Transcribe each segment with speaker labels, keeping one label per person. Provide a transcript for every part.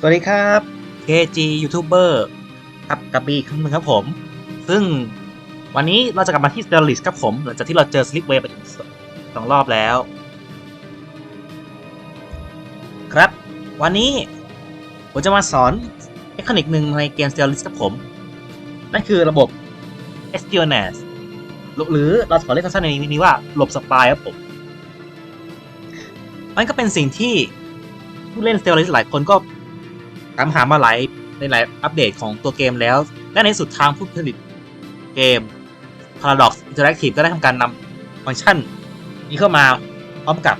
Speaker 1: สวัสดีครับ KG ยูทูบเบอร์ครับกับบีครั้งหนึ่งครับผม ซึ่งวันนี้เราจะกลับมาที่ s t e l l i s ครับผม หลังจากที่เราเจอ Slipway ไปถึงสองรอบแล้ว ครับ วันนี้ผมจะมาสอนเทคนิคหนึ่งในเกม s t e l l i s ครับผม นั่นคือระบบ Espionage หรือเราขอเรียกสั้นๆในนี้ว่าหลบสปายครับผม มันก็เป็นสิ่งที่ผู้เล่น s t e l l i s หลายคนก็ ตามหามาหลายในหลายอัปเดตของตัวเกมแล้ว และในสุดทางผู้ผลิตเกม Paradox Interactive ก็ได้ทำการนำฟังก์ชัน นี้เข้ามาพร้อมกับ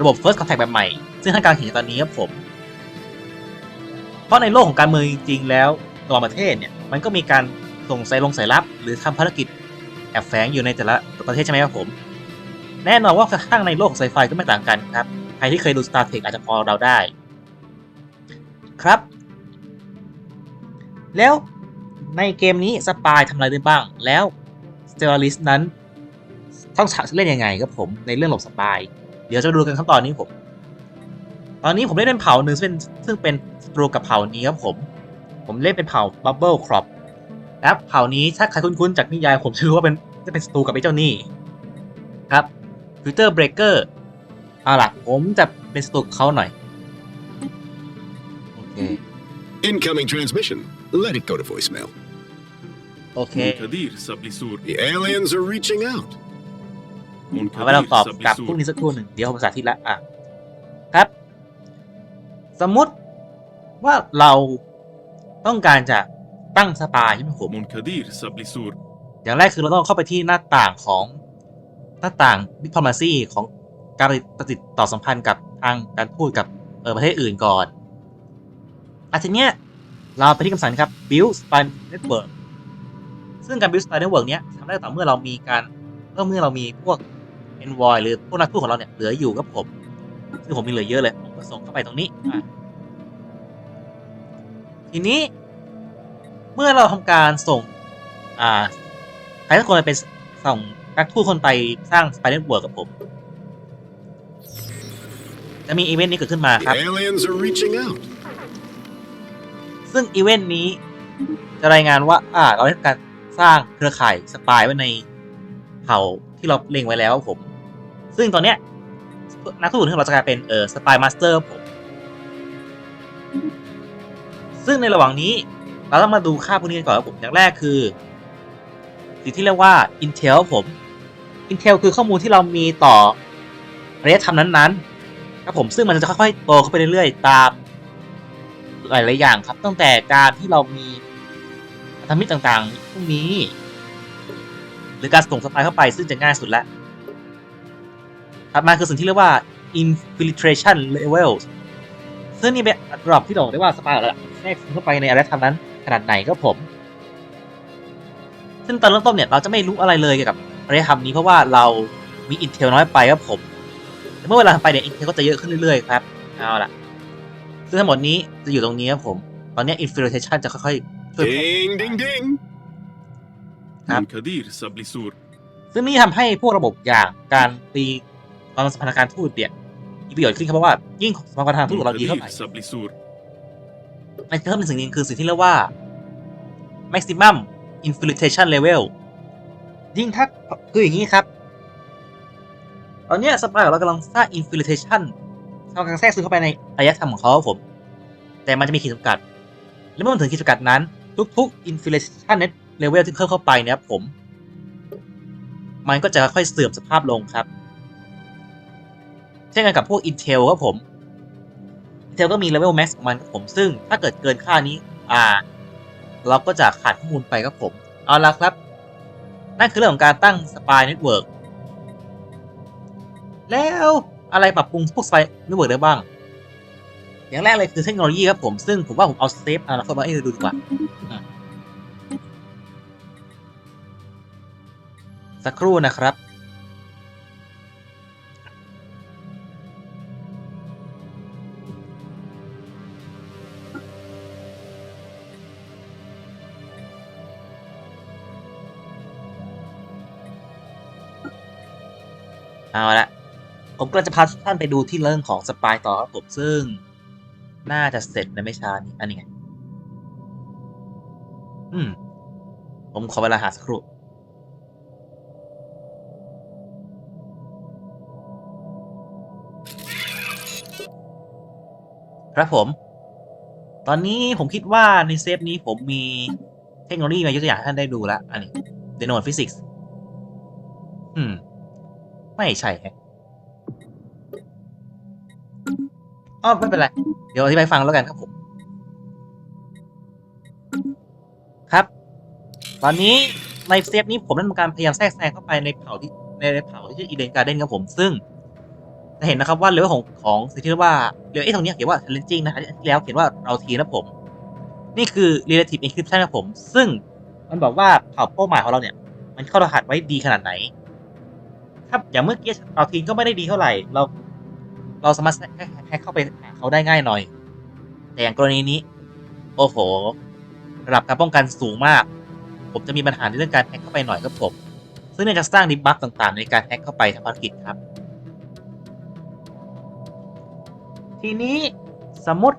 Speaker 1: ระบบ First Contact แบบใหม่ ซึ่งท่านกำลังเห็นอยู่ตอนนี้ครับผม เพราะในโลกของการเมืองจริงๆแล้วระหว่างประเทศเนี่ย มันก็มีการส่งสายลงสายลับ หรือทำภารกิจแอบแฝงอยู่ในแต่ละประเทศใช่ไหมครับผม แน่นอนว่ากระทั่งในโลกของไซไฟก็ไม่ต่างกันครับ ใครที่เคยดู Star Trek อาจจะพอเราได้ ครับ แล้วในเกมนี้สปายทำอะไรได้บ้าง แล้วสเตอร์ลิสนั้นต้องเล่นยังไงครับผมในเรื่องหลบสปาย เดี๋ยวจะดูกันขั้นตอนนี้ผม ตอนนี้ผมเล่นเป็นเผ่าหนึ่งซึ่งเป็นซึ่งเป็นศัตรูกับเผ่านี้ครับผม ผมเล่นเป็นเผ่าบับเบิลครอปและเผ่านี้ถ้าใครคุ้นๆจากนิยายผมจะรู้ว่าเป็นจะเป็นศัตรูกับไอ้เจ้านี่ครับฟิลเตอร์เบรกเกอร์เอาล่ะผมจะเป็นศัตรูกับเขาหน่อย
Speaker 2: Incoming transmission. Let it go to voicemail.
Speaker 1: โอเค
Speaker 3: منكدير سبليسور
Speaker 2: The aliens are reaching out.
Speaker 1: เอาไว้เราตอบ
Speaker 3: منكدير
Speaker 1: กลับพวก
Speaker 3: سبليسور
Speaker 1: นี้สักครู่หนึ่งเดี๋ยวผมสาธิตละอ่ะครับ สมมุติว่าเราต้องการจะตั้งสปายใช่ไหมผม
Speaker 3: منكدير سبليسور
Speaker 1: อย่างแรกคือเราต้องเข้าไปที่หน้าต่างของหน้าต่าง diplomacy ของการปฏิดต่อสัมพันธ์กับทางการทูตกับเออประเทศอื่นก่อน อาทีเนี้ยเราไปที่คำสั่งนี้ครับ build spy network ซึ่งการ build spy network เนี้ยทำได้ต่อเมื่อเรามีการเมื่อเมื่อเรามีพวก envoy หรือพวกนักทูตของเราเนี่ยเหลืออยู่ครับผมซึ่งผมมีเหลือเยอะเลย ผมก็ส่งเข้าไปตรงนี้อะทีนี้เมื่อเราทำการส่ง อ่าใครสักคนไปส่งนักทูตคนไปสร้างสไปเดอร์เวิร์กับผม จะมีอีเวนต์นี้เกิดขึ้นมาครับ
Speaker 2: The aliens are reaching out.
Speaker 1: ซึ่งอีเวนต์นี้ จะรายงานว่า อ่า เราได้ทำการสร้างเครือข่ายสปายไว้ในเผ่าที่เราเล็งไว้แล้วครับผม ซึ่งตอนเนี้ยนักทูตของเราจะกลายเป็นเออสปายมาสเตอร์ผม ซึ่งในระหว่างนี้ เราต้องมาดูค่าพวกนี้กันก่อนครับผมอย่างแรกคือ สิ่งที่เรียกว่า Intel ผม Intel คือข้อมูลที่เรามีต่ออารยธรรมนั้นๆครับผมซึ่งมันจะค่อยๆโตเข้าไปเรื่อยๆ ตาม หลายๆอย่างครับ ตั้งแต่การที่เรามีพันธมิตรต่างๆพวกนี้ หรือการส่งสปายเข้าไปซึ่งจะง่ายสุดแล้วถัดมาคือสิ่งที่เรียกว่า infiltration level ซึ่งนี่เป็นระดับที่เราได้ว่าสปายระดับแทรกเข้าไปในอารยธรรมนั้น ขนาดไหนครับผม ซึ่งตอนเริ่มต้นเนี่ยเราจะไม่รู้อะไรเลยเกี่ยวกับอารยธรรมนี้เพราะว่าเรามี intel น้อยไปครับผมแต่เมื่อเวลาไปเนี่ย intel ก็จะเยอะขึ้นเรื่อยๆครับเอาละ ซึ่งทั้งหมดนี้จะอยู่ตรงนี้ครับผม ตอนนี้ infiltration จะค่อยๆช่วย
Speaker 2: Ding ding
Speaker 1: ครับซึ่งนี่ทำให้พวกระบบอย่างการตีตอนสัมพันการทูตเนี่ยมีประโยชน์ขึ้นครับเพราะว่ายิ่งสมรรถทางทูตเราดีเท่าไหร่
Speaker 3: สั
Speaker 1: มันเพิ่มเป็นสิ่งหนึงคือสิ่งที่เรียกว่า maximum infiltration level ยิ่งถ้าคืออย่างนี้ครับ ตอนนี้สปายของเรากำลังสร้าง infiltration ทำการแทรกซึมเข้าไปในอารยธรรมของเขาครับผม แต่มันจะมีขีดจำกัด และเมื่อมันถึงขีดจำกัดนั้น ทุกๆ inflation net level ที่เพิ่มเข้าไปเนี่ยครับผม มันก็จะค่อยเสื่อมสภาพลงครับ เช่นกันกับพวก Intel ครับผม Intel ก็มี level max ของมันครับผมซึ่งถ้าเกิดเกินค่านี้ อ่า เราก็จะขาดข้อมูลไปครับผม เอาละครับ นั่นคือเรื่องของการตั้ง Spy Network แล้ว อะไรปรับปรุงพวก Spy Network ได้บ้าง อย่างแรกเลยคือเทคโนโลยีครับผม ซึ่งผมว่าผมเอาเซฟอนาคตมาให้ดูดีกว่า สักครู่นะครับเอาละ ผมก็จะพาทุกท่านไปดูที่เรื่องของสปายต่อครับผมซึ่ง น่าจะเสร็จในไม่ช้านี้อันนี้ไง อืม ผมขอเวลาหาสักครู่ครับผม ตอนนี้ผมคิดว่าในเซฟนี้ผมมีเทคโนโลยีมายกตัวอย่างให้ท่านได้ดูแล้ว อันนี้ d e n o t Physics อืม ไม่ใช่ฮะ อ๋อไม่เป็นไร เดี๋ยวอธิบายฟังแล้วกันครับผม ครับ ตอนนี้ในเซฟนี้ผมได้ทำการพยายามแทรกแซงเข้าไปในเผ่าที่ในเผ่าที่ชื่ออีเดนการ์เดนครับผม ซึ่งจะเห็นนะครับว่าเลเวลของของสิ่งที่เรียกว่าเลเวลเอตรงนี้เขียนว่า challenging นะที่แล้วเขียนว่าเราทีนะผม นี่คือ relative encryption ครับผม ซึ่งมันบอกว่าเผ่าเป้าหมายของเราเนี่ย มันเข้ารหัสไว้ดีขนาดไหน ถ้าอย่างเมื่อกี้เราทีก็ไม่ได้ดีเท่าไหร่ เรา เราสามารถแค่เข้าไปหาเขาได้ง่ายหน่อย แต่อย่างกรณีนี้ โอ้โห ระดับการป้องกันสูงมาก ผมจะมีปัญหาในเรื่องการแฮ็กเข้าไปหน่อยครับผม ซึ่งนี่จะสร้างดิบักต่างๆ ในการแฮ็กเข้าไปทำภารกิจครับ ทีนี้สมมติ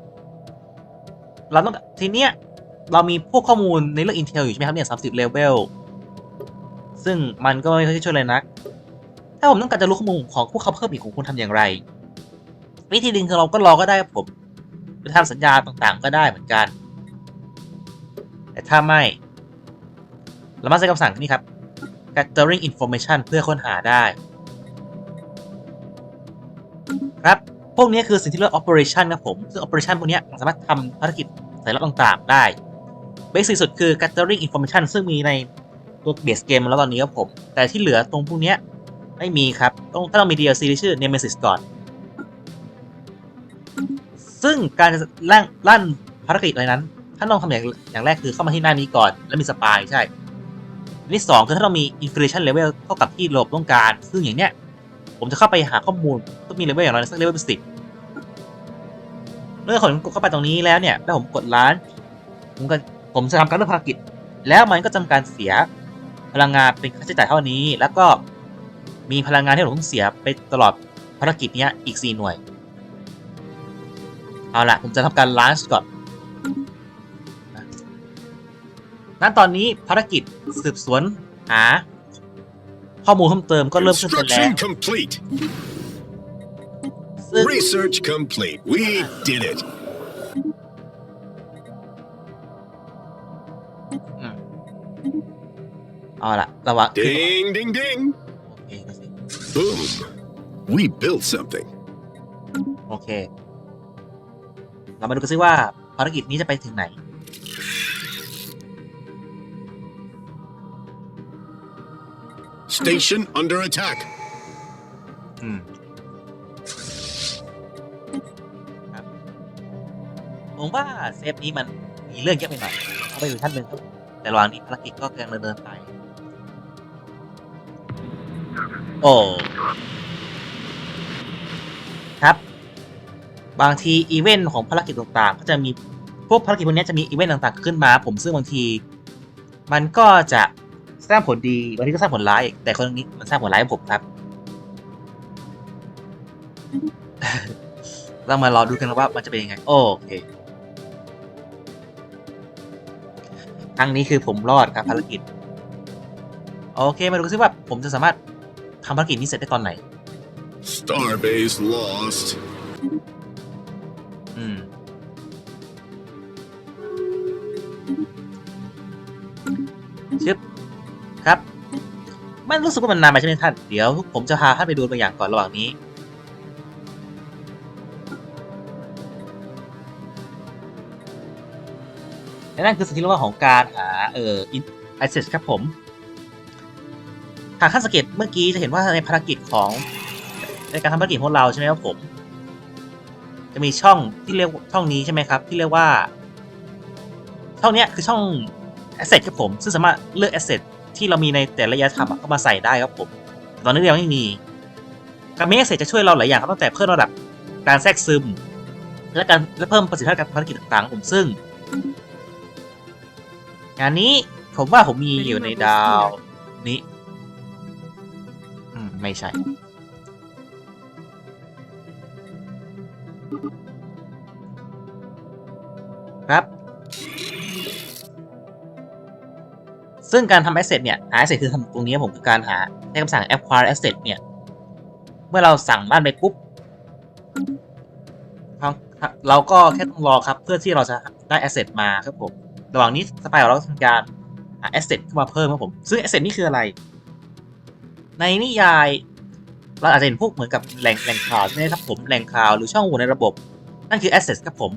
Speaker 1: เราต้องทีเนี้ยเรามีพวกข้อมูลในเรื่อง Intel อยู่ใช่ไหมครับเนี่ย30เลเวลซึ่งมันก็ไม่ค่อยช่วยเลยนัก ถ้าผมต้องการจะรู้ข้อมูลของพวกเขาเพิ่มอีกของคุณทำอย่างไร วิธีหนึ่งคือเราก็รอก็ได้ครับผมหรือทำสัญญาต่างๆ ก็ได้เหมือนกัน แต่ถ้าไม่ เรามาใช้คำสั่งนี้ครับ gathering information เพื่อค้นหาได้ ครับ พวกนี้คือสิ่งที่เรียก operation ครับผม ซึ่ง operation พวกนี้สามารถทำภารกิจสายลับต่างๆ ได้เบสิกสุดคือ gathering information ซึ่งมีในตัวเบสเกมแล้วตอนนี้ครับผม แต่ที่เหลือตรงพวกนี้ไม่มีครับ ต้องถ้าเรามี DLC ที่ชื่อ Nemesis ก่อน ซึ่งการจะลั่นลั่นภารกิจอะไรนั้นถ้าต้องทำอย่างอย่างแรกคือเข้ามาที่หน้านี้ก่อน แล้วมีสปายใช่อันที่สองคือถ้าเรามี inflation level เท่ากับที่โลบต้องการ ซึ่งอย่างเนี้ย ผมจะเข้าไปหาข้อมูลต้องมีเลเวลอย่างน้อยสักเลเวลสิบเมื่อผมกดเข้าไปตรงนี้แล้วเนี่ย แล้วผมกดล้าน ผมก็ผมจะทำการเลือกภารกิจ แล้วมันก็จำการเสียพลังงานเป็นค่าใช้จ่ายเท่านี้ แล้วก็มีพลังงานที่ผมต้องเสียไปตลอดภารกิจเนี้ยอีก 4 หน่วย เอาละผมจะทำการล้านก่อนณตอนนี้ภารกิจสืบสวนหาข้อมูลเพิ่มเติมก็เริ่มขึ้นไปแล้ว
Speaker 2: Construction complete.
Speaker 1: ซึ่ง
Speaker 2: Research complete. We did it.
Speaker 1: อืมเอาละระวังขึ้น
Speaker 2: Ding, ding, ding.
Speaker 1: โอเคก็สิ
Speaker 2: Boom. We built something.
Speaker 1: โอเค เรามาดูกันซิว่าภารกิจนี้จะไปถึงไหน
Speaker 2: Station under attack.
Speaker 1: อืมครับผมว่าเซฟนี้มันมีเรื่องเยอะไปหน่อยเอาไปอยู่ท่านหนึ่งครับแต่ระหว่างนี้ภารกิจก็กำลังดำเนินไป โอ้ บางทีอีเวนต์ของภารกิจต่างๆ ก็จะมีพวกภารกิจพวกนี้จะมีอีเวนต์ต่างๆ ขึ้นมา ผมซึ่งบางที มันก็จะสร้างผลดีบางทีก็สร้างผลร้าย แต่คนนี้มันสร้างผลร้ายให้ผมครับเรามารอดูกันว่ามันจะเป็นยังไง โอเคครั้งนี้คือผมรอดครับภารกิจ โอเค มาดูกันซิว่าผมจะสามารถทำภารกิจนี้เสร็จได้ตอนไหน
Speaker 2: Starbase lost.
Speaker 1: อืม ชึบครับ มันรู้สึกว่ามันนานไปใช่ไหมท่าน เดี๋ยวผมจะพาท่านไปดูบางอย่างก่อนระหว่างนี้ และนั่นคือสิ่งที่เรียกว่าของการหาเอ่อ access ครับผม หากท่านสังเกตเมื่อกี้จะเห็นว่าในภารกิจของในการทำภารกิจของเราใช่ไหมครับผม จะมีช่องที่เรียกช่องนี้ใช่ไหมครับ ที่เรียกว่า ช่องนี้คือช่อง asset ครับผม ซึ่งสามารถเลือก asset ที่เรามีในแต่ละระยะทำอะเข้ามาใส่ได้ครับผม ตอนนี้เรายังไม่มีการมี asset จะช่วยเราหลายอย่างครับตั้งแต่เพิ่มระดับการแทรกซึม และการและเพิ่มประสิทธิภาพการภารกิจต่างๆผมซึ่ง งานนี้ผมว่าผมมีอยู่ในดาวนี้อืมไม่ใช่ ครับ ซึ่งการทำแอสเซทเนี่ย หา asset คือทำตรงนี้ผมคือการหาใช้คำสั่ง acquire asset เนี่ย เมื่อเราสั่งบ้านไปปุ๊บเราก็แค่ต้องรอครับเพื่อที่เราจะได้แอสเซทมาครับผม ระหว่างนี้สปายเราทำการหา asset เข้ามาเพิ่มครับผม ซึ่งแอสเซทนี่คืออะไร ในนิยาย เราอาจจะเห็นพวกเหมือนกับแหล่งแหล่งข่าวใช่ไหมครับผมแหล่งข่าวหรือช่องโหว่ในระบบ นั่นคือ asset ครับผม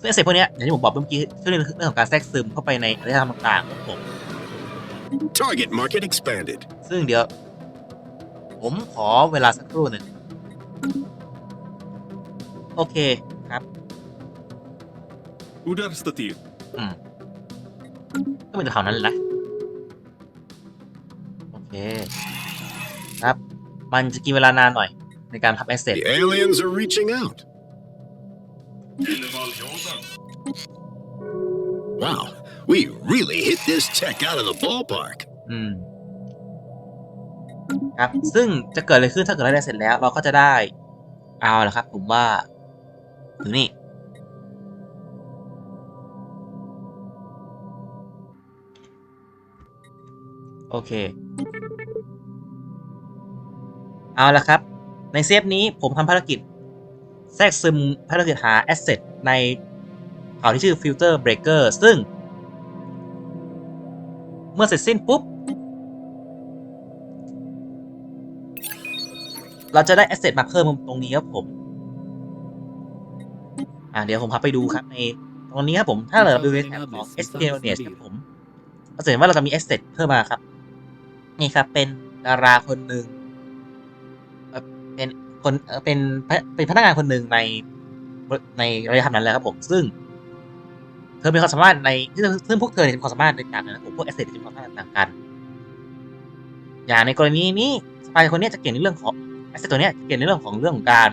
Speaker 1: ซึ่ง asset พวกเนี้ยอย่างที่ผมบอกเมื่อกี้ช่วยในเรื่องของการแทรกซึมเข้าไปในอารยธรรมต่างๆครับผม
Speaker 2: Target market expanded.
Speaker 1: ซึ่งเดี๋ยว ผมขอเวลาสักครู่หนึ่งโอเคครับ
Speaker 3: Udar statir.
Speaker 1: อืมก็เป็นแถวนั้นเลยนะโอเค ครับ มันจะกินเวลานานหน่อยในการทำแอสเซท
Speaker 2: The aliens are reaching out. Wow, we really hit this tech out of the ballpark.
Speaker 1: อืมครับ ซึ่งจะเกิดอะไรขึ้นถ้าเกิดเราได้เสร็จแล้ว เราก็จะได้ เอาละครับ ผมว่าถึงนี่ โอเค เอาละครับ ในเซฟนี้ผมทำภารกิจ แทรกซึมภารกิจหาแอสเซทในข่าวที่ชื่อ Filter Breaker ซึ่ง เมื่อเสร็จสิ้นปุ๊บ เราจะได้แอสเซทมาเพิ่มตรงนี้ครับผม อ่าเดี๋ยวผมพาไปดูครับในตรงนี้ครับผม ถ้าเราดูในแถบของ s t l n e s ครับผมเราจะเห็นว่าเราจะมีแอสเซทเพิ่มมาครับ นี่ครับเป็นดาราคนหนึ่ง คนเป็นพะเป็นพนักงานคนหนึ่งในในระยะทำนั้นแหละครับผม ซึ่ง เธอมีความสามารถในซึ่งพวกเธอเนี่ยมีความสามารถในต่างกันนะครับผมพวกแอสเซทจะมีความสามารถต่างกัน อย่างในกรณีนี้สปายคนนี้จะเก่งในเรื่องของแอสเซทตัวนี้จะเก่งในเรื่องของเรื่องของการ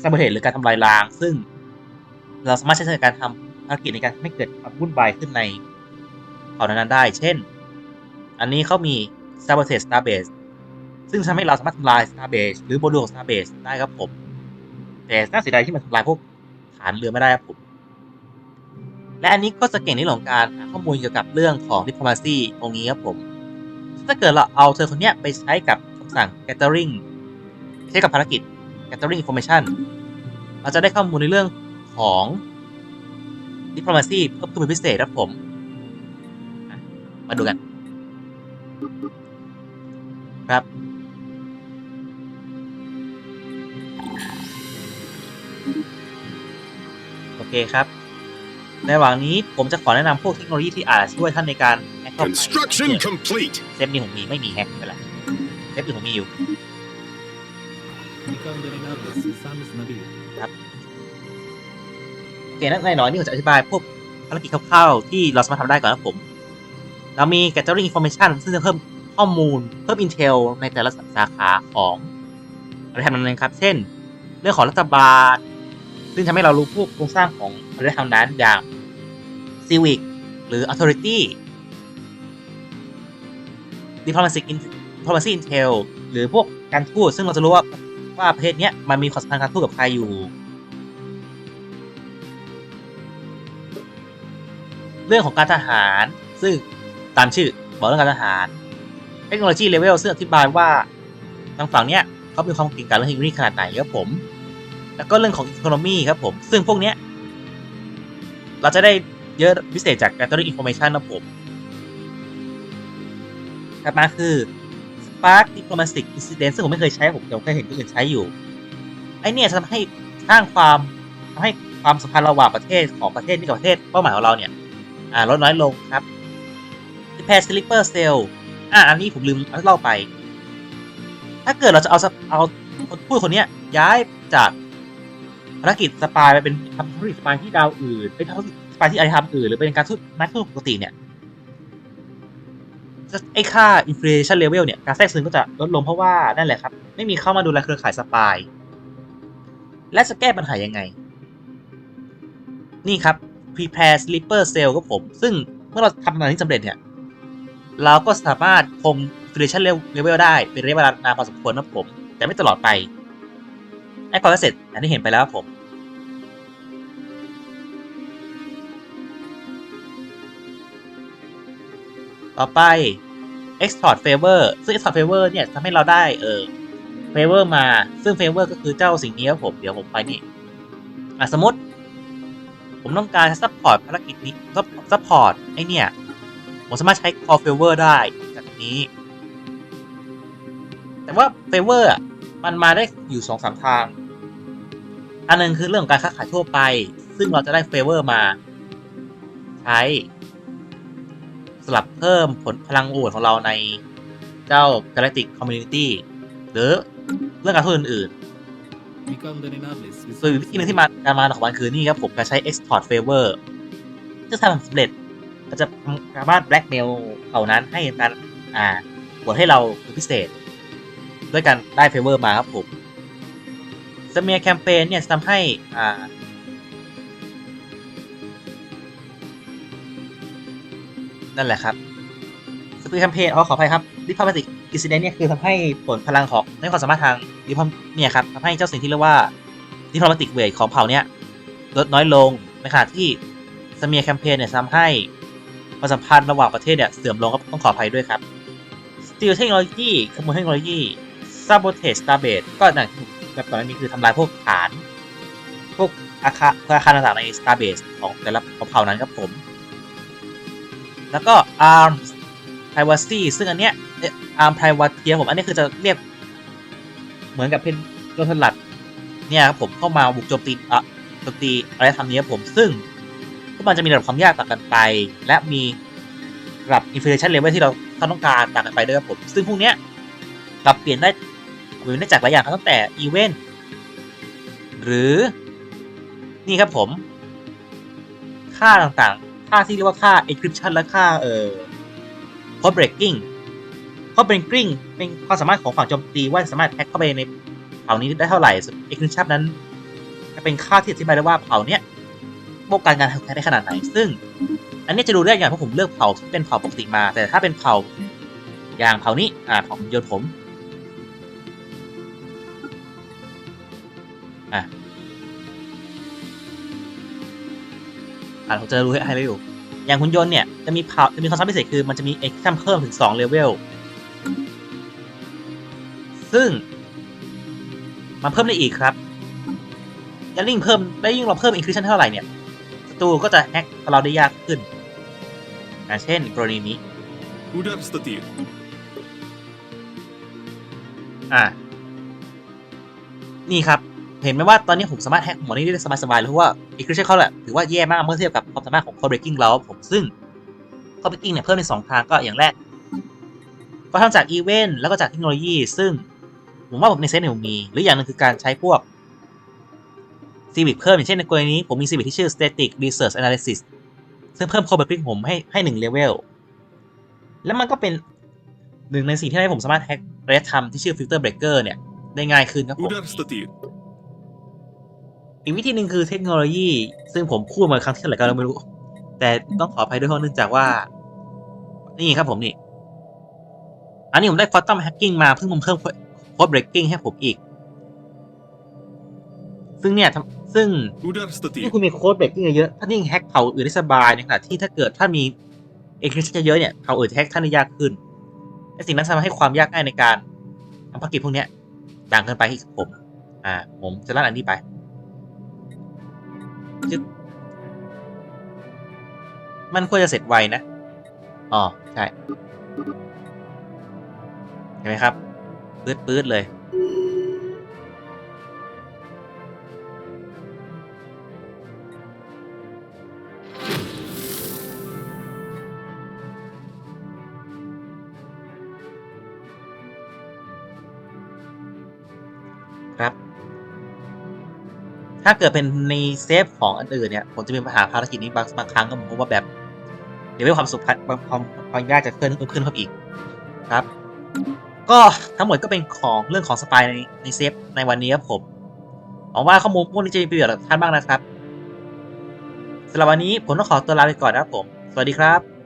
Speaker 1: สร้างประเทศหรือการทำลายล้าง ซึ่ง เราสามารถใช้ในการทำภารกิจในการไม่เกิดความวุ่นวายขึ้นในเผ่านั้นได้ เช่น อันนี้เขามี sabotage starbase ซึ่งทำให้เราสามารถทำลาย starbase หรือโมดูลของ starbase ได้ครับผม แต่น่าเสียดายที่มันทำลายพวกฐานเรือไม่ได้ครับผม และอันนี้ก็จะเก่งในเรื่องของการหาข้อมูลเกี่ยวกับเรื่องของ diplomacy ตรงนี้ครับผม ถ้าเกิดเราเอาเธอคนนี้ไปใช้กับคำสั่ง gathering ใช้กับภารกิจ gathering information เราจะได้ข้อมูลในเรื่องของ diplomacy เพิ่มขึ้นเป็นพิเศษครับผม มาดูกัน ครับ เคครับ ในระหว่างนี้ผมจะขอแนะนำพวกเทคโนโลยีที่อาจจะช่วยท่านในการแฮกเข้าไป
Speaker 2: Construction complete.
Speaker 1: เซฟนี้ผมมีไม่มีแฮกไปละเซฟอื่นผมมีอยู่โอเคนั้นในหน่อยนี่ผมจะอธิบายพวกภารกิจคร่าวๆที่เราสามารถทำได้ก่อนนะผม เรามี gathering information ซึ่งจะเพิ่มข้อมูล เพิ่ม intel ในแต่ละสาขาของอะไรทำนั้นครับ เช่น เรื่องของรัฐบาล ซึ่งทำให้เรารู้พวกโครงสร้างของอะไรทำนั้นอย่าง civic หรือ authority diplomatic in- diplomacy intel หรือพวกการทูตซึ่งเราจะรู้ว่าว่าประเทศเนี้ยมันมีความสัมพันธ์การทูตกับใครอยู่ เรื่องของการทหารซึ่งตามชื่อบอกเรื่องการทหาร เทคโนโลยีเลเวลซึ่งอธิบายว่าทางฝั่งเนี้ยเขามีความเก่งกาจเรื่องเทคโนโลยีขนาดไหนครับผม แล้วก็เรื่องของอีโคโนมีครับผม ซึ่งพวกเนี้ยเราจะได้เยอะพิเศษจาก gathering information นะผมถัดมาคือ Spark Diplomatic Incident ซึ่งผมไม่เคยใช้ผมแต่เคยเห็นคนอื่นใช้อยู่ ไอเนี่ยจะทำให้สร้างความทำให้ความสัมพันธ์ระหว่างประเทศของประเทศนี้กับประเทศเป้าหมายของเราเนี่ยอ่าลดน้อยลงครับ Repair Sleeper Cell อ่าอันนี้ผมลืมเล่าไป ถ้าเกิดเราจะเอาเอาคนพูดคนเนี้ยย้ายจาก ภารกิจสปายไปเป็นทำธุรกิจสปายที่ดาวอื่นเป็นทำธุรกิจสปายที่อารยธรรมอื่น หรือเป็นการทุนักธุรกิจปกติเนี่ยไอ้ค่า inflation level เนี่ยการแทรกซึมก็จะลดลงเพราะว่านั่นแหละครับ ไม่มีเข้ามาดูแลเครือข่ายสปาย และจะแก้ปัญหายังไง นี่ครับ prepare sleeper cell ครับผม ซึ่งเมื่อเราทำงานนี้สำเร็จเนี่ย เราก็สามารถคง inflation level ได้เป็นระยะเวลานานพอสมควรนะผม แต่ไม่ตลอดไป ไอ้พอเสร็จอย่างที่เห็นไปแล้วผมต่อไป export favor ซึ่ง export favor เนี่ยทำให้เราได้เออ favor มาซึ่ง favor ก็คือเจ้าสิ่งนี้ครับผมเดี๋ยวผมไปนี่อะสมมติ ผมต้องการ support ภารกิจนี้ support ไอเนี่ย ผมสามารถใช้ call favor ได้จากนี้ แต่ว่า favor อะมันมาได้อยู่สองสามทาง อันหนึงคือเรื่องของการค้าขายทั่วไป ซึ่งเราจะได้ favor มา ใช้สลับเพิ่มผลพลังโหวตของเราในเจ้า Galactic Community หรือเรื่องการทูตอื่นๆส่วนอีกวิธีหนึงที่มาการมาของมันคือนี่ครับผมการใช้ export favor จะทำสำเร็จก็จะสามารถ blackmail เขานั้นให้การอ่าบวชให้เราเป็นพิเศษ ด้วยการได้ favor มาครับผม สเมียแคมเปญเนี่ยทำให้อ่านั่นแหละครับสปีดแคมเปญอ๋อขออภัยครับดิพาร์ตติกอินซิเดนต์เนี่ยคือทำให้ผลพลังของในความสามารถทางดิพาเนี่ยครับทำให้เจ้าสิ่งที่เรียกว่าดิพาร์ตติกเวทของเผ่าเนี่ยลดน้อยลงในขณะที่สเมียแคมเปญเนี่ยทำให้ความสัมพันธ์ระหว่างประเทศเนี่ยเสื่อมลงก็ต้องขออภัยด้วยครับสตีลเทคโนโลยีขโมยเทคโนโลยีซา b บเทสตาเบสก็อย่างที่ แบบก่อนหน้านี้คือทำลายพวกฐาน พวกอาคารอาคารต่างๆใน Starbase ของแต่ละของเผ่านั้นครับผม แล้วก็ ARM Privacy ซึ่งอันเนี้ยอ่อ ARM Privacy ผมอันนี้คือจะเรียก เหมือนกับเป็นโจรสลัดเนี่ยครับผมเข้ามาบุกโจมตีอะโจมตีอะไรทำนี้ครับผมซึ่งพวกมันจะมีระดับความยากต่างกันไป และมีระดับ inflation level ที่เราต้องการต่างกันไปด้วยครับผม ซึ่งพวกเนี้ยปรับเปลี่ยนได้ เปลี่ยนได้จากหลายอย่างตั้งแต่อีเวนต์หรือนี่ครับผม ค่าต่างๆ ค่าที่เรียกว่าค่า encryption และค่าเอ่อ code breaking code breaking เป็นความสามารถของฝั่งโจมตีว่าสามารถแฮ็กเข้าไปในเผ่านี้ได้เท่าไหร่ encryption นั้นจะเป็นค่าที่อธิบายได้ว่าเผ่าเนี้ยป้องกันการแฮ็กได้ขนาดไหน ซึ่ง อันนี้จะดูได้อย่างเพราะผมเลือกเผ่าที่เป็นเผ่าปกติมา แต่ถ้าเป็นเผ่าอย่างเผ่านี้อ่าของยนต์ผม อะอ่าผมจะรู้ให้ให้เลยอยู่อย่างหุ่นยนต์เนี่ย จะมีเผาจะมีความสามารถพิเศษคือมันจะมีเอ็กซ์เพิ่มถึง2เลเวลซึ่ง มันเพิ่มได้อีกครับและยิ่งเพิ่มได้ยิ่งเราเพิ่ม inclusion เท่าไหร่เนี่ยศัตรูก็จะแฮกเราได้ยากขึ้นอย่างเช่นกรณีนี้
Speaker 3: Udar Statir.
Speaker 1: อ่านี่ครับ เห็นไหมว่าตอนนี้ผมสามารถแฮกหมดนี้ได้สบายๆเลยเพราะว่า encryption เขาแหละถือว่าแย่มากเมื่อเทียบกับความสามารถของ code breaking เราผมซึ่ง code breaking เนี่ยเพิ่มในสองทางก็อย่างแรก ก็ทำจากอีเวนต์แล้วก็จากเทคโนโลยี ซึ่งผมว่าผมในเซตเนี่ยผมมี หรืออย่างหนึงคือการใช้พวก civic เพิ่มอย่างเช่นในกรณีนี้ผมมี civic ที่ชื่อ static research analysis ซึ่งเพิ่ม code breaking ผมให้ให้หนึ่งเลเวลแล้วมันก็เป็นหนึ่งในสิ่งที่ให้ผมสามารถแฮกระยะทำที่ชื่อ filter breaker เนี่ย ได้ง่ายขึ้นครับผม อีกวิธีหนึ่งคือเทคโนโลยี ซึ่งผมพูดมาครั้งที่เท่าไหร่ก็ไม่รู้ แต่ต้องขออภัยด้วยเพราะเนื่องจากว่า นี่ครับผมนี่ อันนี้ผมได้ quantum hacking มาเพิ่งผมเพิ่ม code breaking ให้ผมอีก ซึ่งเนี่ยทำซึ่ง
Speaker 3: Udar Statir.
Speaker 1: ที่คุณมี code breaking เยอะๆท่านยิ่งแฮกเผ่าอื่นได้สบายในขณะที่ถ้าเกิดท่านมี encryption เยอะๆเนี่ยเผ่าอื่นจะแฮกท่านได้ยากขึ้นและสิ่งนั้นทำให้ความยากง่ายในการทำภารกิจพวกเนี้ยต่างเกินไปที่ผม อ่า ผมจะลั่นอันนี้ไป จึ๊บมันควรจะเสร็จไวนะ อ๋อ ใช่ เห็นไหมครับ ปื๊ดๆเลย ถ้าเกิดเป็นในเซฟของอันอื่นเนี่ยผมจะมีปัญหาภารกิจนี้บางบางครั้งก็ผมพบว่าแบบเดี๋ยวความสุขบางความความยากจะเพิ่มขึ้นขึ้นเข้าอีกครับ ก็ทั้งหมดก็เป็นของเรื่องของสปายในในเซฟในวันนี้ครับผมหวังว่าข้อมูลพวกนี้จะมีประโยชน์กับท่านบ้างนะครับสำหรับวันนี้ผมต้องขอตัวลาไปก่อนนะครับผม สวัสดีครับ